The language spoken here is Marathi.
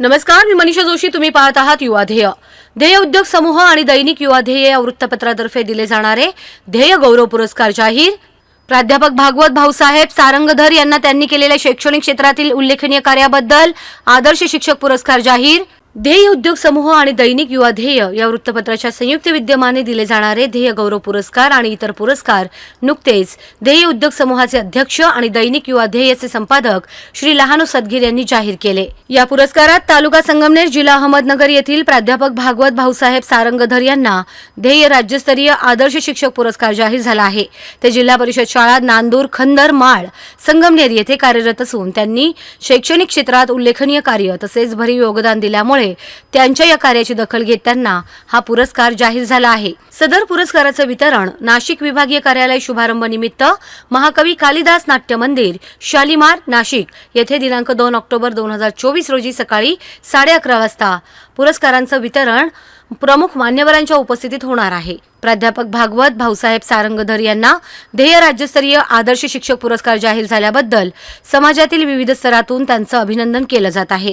नमस्कार मी मनीषा जोशी. तुम्ही पाहत आहात युवा ध्येय. ध्येय उद्योग समूह आणि दैनिक युवा ध्येय या वृत्तपत्रातर्फे दिले जाणारे ध्येय गौरव पुरस्कार जाहीर. प्राध्यापक भागवत भाऊसाहेब सारंगधर यांना त्यांनी केलेल्या शैक्षणिक क्षेत्रातील उल्लेखनीय कार्याबद्दल आदर्श शिक्षक पुरस्कार जाहीर. ध्येय उद्योग समूह आणि दैनिक युवा ध्येय या वृत्तपत्राच्या संयुक्त विद्यमाने दिले जाणारे ध्येय गौरव पुरस्कार आणि इतर पुरस्कार नुकतेच ध्येय उद्योग समूहाचे अध्यक्ष आणि दैनिक युवा ध्येयचे संपादक श्री लहानू सदगीर यांनी जाहीर केले. या पुरस्कारात तालुका संगमनेर जिल्हा अहमदनगर येथील प्राध्यापक भागवत भाऊसाहेब सारंगधर यांना ध्येय राज्यस्तरीय आदर्श शिक्षक पुरस्कार जाहीर झाला आहे. ते जिल्हा परिषद शाळा नांदूर खंदर माळ संगमनेर येथे कार्यरत असून त्यांनी शैक्षणिक क्षेत्रात उल्लेखनीय कार्य तसेच भरीव योगदान दिल्यामुळे त्यांच्या या कार्याची दखल घेत त्यांना हा पुरस्कार जाहीर झाला आहे. सदर पुरस्काराचं वितरण नाशिक विभागीय कार्यालय शुभारंभ निमित्त महाकवी कालिदास नाट्य मंदिर शालिमार नाशिक येथे दिनांक दोन ऑक्टोबर दोन हजार चोवीस रोजी सकाळी साडे अकरा वाजता पुरस्कारांचं वितरण प्रमुख मान्यवरांच्या उपस्थितीत होणार आहे. प्राध्यापक भागवत भाऊसाहेब सारंगधर यांना ध्येय राज्यस्तरीय आदर्श शिक्षक पुरस्कार जाहीर झाल्याबद्दल समाजातील विविध स्तरातून त्यांचं अभिनंदन केलं जात आहे.